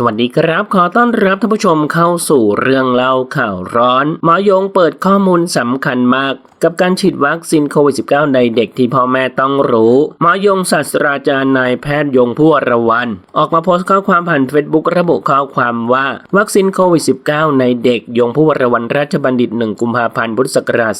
สวัสดีครับ ขอต้อนรับท่านผู้ชมเข้าสู่เรื่องเล่าข่าวร้อน หมอยงเปิดข้อมูลสำคัญมาก กับการฉีดวัคซีนโควิด -19 ในเด็กที่พ่อแม่ต้องรู้ หมอยงศาสตราจารย์นายแพทย์ยงผู้วรวัน ออกมาโพสต์ข้อความผ่านเฟซบุ๊กระบุข้อความว่า วัคซีนโควิด -19 ในเด็กยงผู้วรวันราชบัณฑิต 1 กุมภาพันธ์พุทธศักราช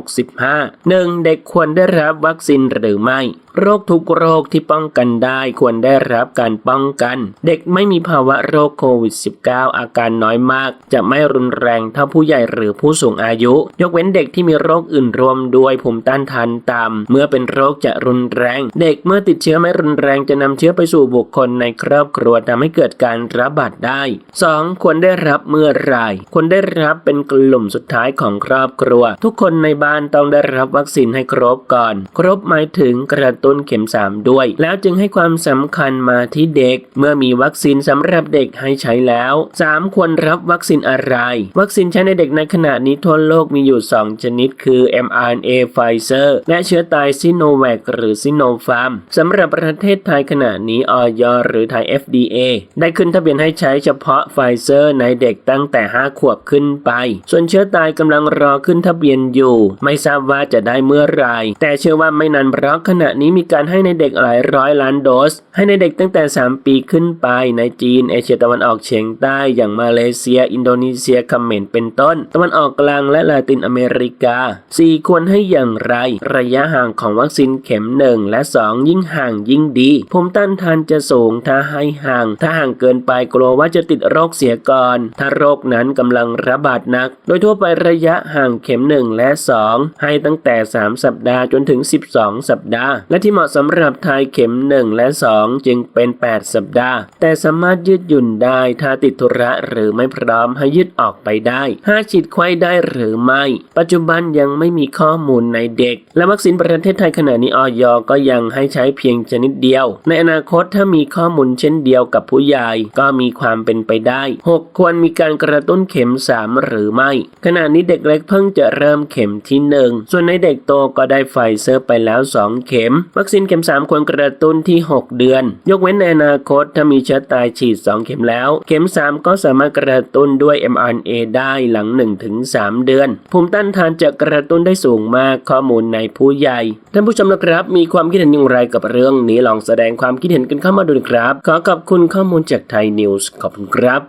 2565 1. เด็กควรได้รับวัคซีนหรือไม่ โรคทุกโรคที่ป้องกันได้ควรได้รับการป้องกัน เด็กไม่มีภาวะโรคโควิด -19 อาการน้อยมาก จะไม่รุนแรงเท่าผู้ใหญ่หรือผู้สูงอายุ ยกเว้นเด็กที่มีโรคอื่นรวมด้วยภูมิต้านทานต่ำเมื่อเป็นโรคจะรุนแรง เด็กเมื่อติดเชื้อไม่รุนแรงจะนำเชื้อไปสู่บุคคลในครอบครัวทำให้เกิดการระบาดได้ 2. ควรได้รับเมื่อไรควรได้รับเป็นกลุ่มสุดท้ายของครอบครัว ทุกคนในบ้านต้องได้รับวัคซีนให้ครบก่อน ครบหมายถึงกระตุ้นเข็ม 3 ด้วย แล้วจึงให้ความสำคัญมาที่เด็ก เมื่อมีวัคซีนสำหรับเด็กให้ใช้แล้ว 3. ควรรับวัคซีนอะไร วัคซีนใช้ในเด็กในขณะนี้ทั่วโลกมีอยู่ 2 ชนิด คือ mRNA Pfizer และเชื้อตายซิโนแวคหรือซิโนฟาร์มสำหรับประเทศไทยขณะนี้ออยหรือไทย FDA ได้ขึ้นทะเบียนให้ใช้เฉพาะไฟเซอร์ในเด็กตั้งแต่ 5 ขวบขึ้นไป ส่วนเชื้อตายกำลังรอขึ้นทะเบียนอยู่ ไม่ทราบว่าจะได้เมื่อไรแต่เชื่อว่าไม่นานเพราะขณะนี้มีการให้ในเด็กหลายร้อยล้านโดส ให้ในเด็กตั้งแต่ 3 ปีขึ้นไปในจีน เอเชียตะวันออกเฉียงใต้อย่างมาเลเซีย อินโดนีเซียเขมรเป็นต้น ตะวันออกกลางและลาตินอเมริกา 4 ควรให้อย่างไร ระยะห่างของวัคซีนเข็ม 1 และ 2 ยิ่งห่างยิ่งดีภูมิต้านทานจะสูงถ้าให้ห่าง ถ้าห่างเกินไปกลัวว่าจะติดโรคเสียก่อน ถ้าโรคนั้นกำลังระบาดหนัก โดยทั่วไประยะห่างเข็ม 1 และ 2 ให้ตั้งแต่ 3 สัปดาห์จนถึง 12 สัปดาห์ และที่เหมาะสำหรับไทยเข็ม 1 และ 2 จึงเป็น 8 สัปดาห์ แต่สามาารถยืดหยุ่นได้ ถ้าติดธุระหรือไม่พร้อมให้ยืดออกไปได้ 5 ฉีดไข้ได้หรือไม่ ปัจจุบันยังไม่มีข้อมูลในเด็ก และวัคซีนประเทศไทยขณะนี้ออยก็ยังให้ใช้เพียงชนิดเดียว ในอนาคตถ้ามีข้อมูลเช่นเดียวกับผู้ใหญ่ก็มีความเป็นไปได้ 6 ควรมีการกระตุ้นเข็ม 3 หรือไม่ ขณะนี้เด็กเล็กเพิ่งจะเริ่มเข็มที่ 1 ส่วนในเด็กโตก็ได้ไฟเซอร์ไปแล้ว 2 เข็ม วัคซีนเข็ม 3 ควรกระตุ้นที่ 6 เดือน ยกเว้นในอนาคตถ้ามีเชื้อตายฉีด 2 เข็มแล้ว เข็ม 3 ก็สามารถกระตุ้นด้วย mRNA ได้หลัง 1-3 เดือน ภูมิต้านทานจะกระตุ้นได้สูงมากข้อมูลในผู้ใหญ่ ท่านผู้ชมนะครับ มีความคิดเห็นอย่างไรกับเรื่องนี้ลองแสดงความคิดเห็นกันเข้ามาดูนะครับ ขอขอบคุณข้อมูลจากไทยนิวส์ขอบคุณครับ